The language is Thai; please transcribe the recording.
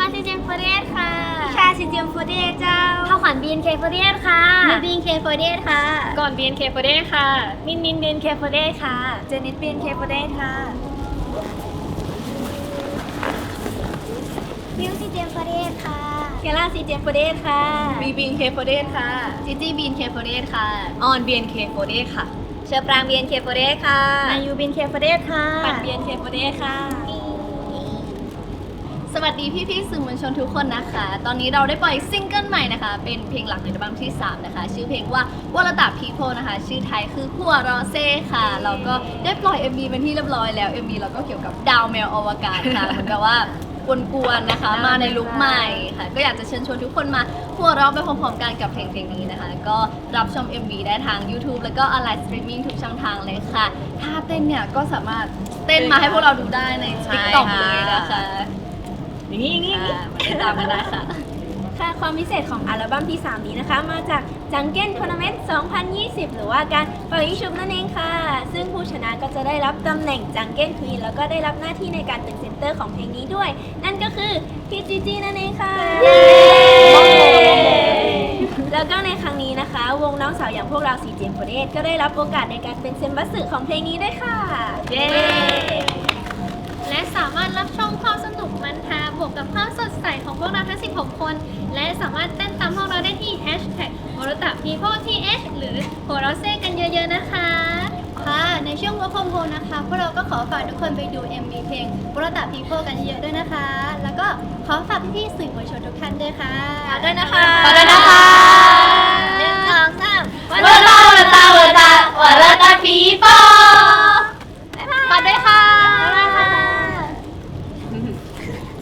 48ค่ะชาซีเจมฟูเดเจ้าข้าวขวัญ BNK48 ค่ะมีบีนเคฟูเดค่ะ ก่อน BNK48 ค่ะ มินมิน BNK48 ค่ะ เจนิดบีนเคฟูเดค่ะมิวซีเจมโฟเดสค่ะ เคล่าซีเจมฟูเดค่ะ บีบีนเคโฟเดค่ะจิจี้บีนเคฟูเดค่ะ ออนบีนเคโฟเดค่ะ เชอปรางบีนเคฟูเดค่ะอายุ BNK48 ค่ะ ปัดบีนเคโฟเดค่ะ สวัสดีพี่พี่ๆสื่อมวลชนทุกคนนะคะ ตอนนี้เราได้ปล่อยซิงเกิลใหม่นะคะ เป็นเพลงหลักในอัลบั้มที่ 3 นะคะ ชื่อเพลงว่าวรตาพีโพนะคะ ชื่อไทยคือพัวรอเซ่ค่ะ เราก็ได้ปล่อย MV เป็นที่เรียบร้อยแล้ว MV เราก็เกี่ยวกับดาวแมวอวกาศค่ะ เหมือนกับว่ากวนๆนะคะ มาในลุคใหม่ค่ะ ก็อยากจะเชิญชวนทุกคนมาพัวเราะไปพร้อมๆกันกับเพลงเพลงนี้นะคะ ก็รับชม MV ได้ทาง YouTube แล้วก็ออนไลน์สตรีมมิ่งทุกช่องทางเลยค่ะ ถ้าเต้นเนี่ยก็สามารถเต้นมาให้พวกเราดูได้ใน ใช่ TikTok ค่ะ เลยนะคะ อย่างนี้อย่างนี้อ่ามาติดตามกันได้ค่ะ ค่ะความพิเศษของอัลบั้มที่ 3 นี้นะคะ มาจากจังเก้นทัวร์นาเมนต์ 2020 หรือว่าการปล่อยชุบนั่นเองค่ะ ซึ่งผู้ชนะก็จะได้รับตำแหน่งจังเก้นควีนแล้วก็ได้รับหน้าที่ในการเป็นเซนเตอร์ของเพลงนี้ด้วย นั่นก็คือพี่จีจีนั่นเองค่ะ แล้วก็ในครั้งนี้นะคะ วงน้องสาวอย่างพวกเราสีเจมโพเดสก็ได้รับโอกาสในการเป็นเซนบัสสึของเพลงนี้ด้วยค่ะ เย้ และสามารถรับช พวกเราทั้ง 16 คน และสามารถเต้นตามพวกเราได้ที่ Hashtag โมรตะ People TH หรือโฮโรเซกันเยอะๆนะคะ ค่ะ ในช่วงวั r คอมโฮนะคะ พวกเราก็ขอฝากทุกคนไปดู MV เพลงบุรตะพีโพกันเยอะๆด้วยนะคะ แล้วก็ขอฝากพี่ๆสื่อมวลชนทุกท่านด้วยค่ะฝากด้วยนะคะฝากด้วยนะคะ